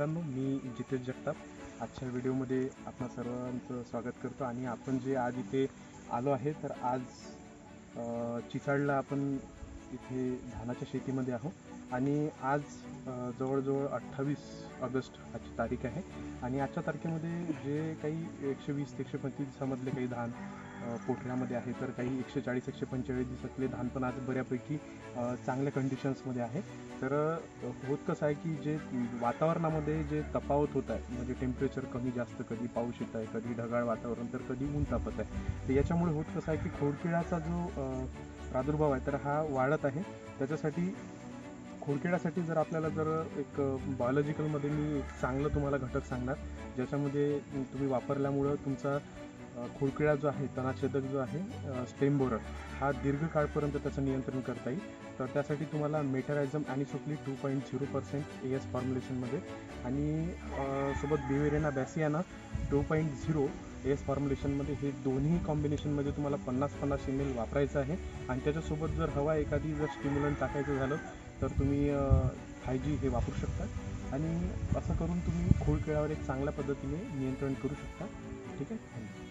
मित्रांनो मी जितेश जगताप. आजच्या व्हिडिओमध्ये आपणा सर्वांचं स्वागत करतो आणि आपण जे आज इथे आलो आहे तर आज चिचाडला आपण इथे धानाच्या शेतीमध्ये आहोत. आणि आज जवळजवळ अठ्ठावीस ऑगस्ट आजची तारीख आहे. आणि आजच्या तारखेमध्ये जे काही एकशे वीस ते एकशे पंचवीस काही धान अ, आहे तर काही एकशे चाळीस एकशे पंचेचाळीस दिवसातले धान पण आज बऱ्यापैकी चांगल्या कंडिशन्समध्ये आहे. तर होत कसं आहे की जे वातावरणामध्ये जे तफावत होत आहे म्हणजे टेम्परेचर कमी जास्त कधी पाऊस येत आहे कधी ढगाळ वातावरण तर कधी ऊन तापत आहे तर याच्यामुळे होत कसं आहे की खोडकिडाचा जो प्रादुर्भाव आहे तर हा वाढत आहे. त्याच्यासाठी खोडकिडासाठी जर आपल्याला जर एक बायोलॉजिकलमध्ये मी एक चांगलं तुम्हाला घटक सांगणार ज्याच्यामध्ये तुम्ही वापरल्यामुळं तुमचा खोडकिळा जो आहे तणाछेदक जो आहे स्टेम बोरर हा दीर्घकाळपर्यंत त्याचं नियंत्रण करता येईल. तर त्यासाठी तुम्हाला Metarhizium anisopliae two point zero percent A S फॉर्म्युलेशनमध्ये आणि सोबत Beauveria bassiana two point zero A S फॉर्म्युलेशनमध्ये हे दोन्ही कॉम्बिनेशनमध्ये तुम्हाला पन्नास पन्नास एम एल वापरायचं आहे. आणि त्याच्यासोबत जर हवा एखादी जर स्टिम्युलंट टाकायचं झालं तर तुम्ही फाय जी हे वापरू शकता. आणि असं करून तुम्ही खोडकिळावर एक चांगल्या पद्धतीने नियंत्रण करू शकता. ठीक आहे?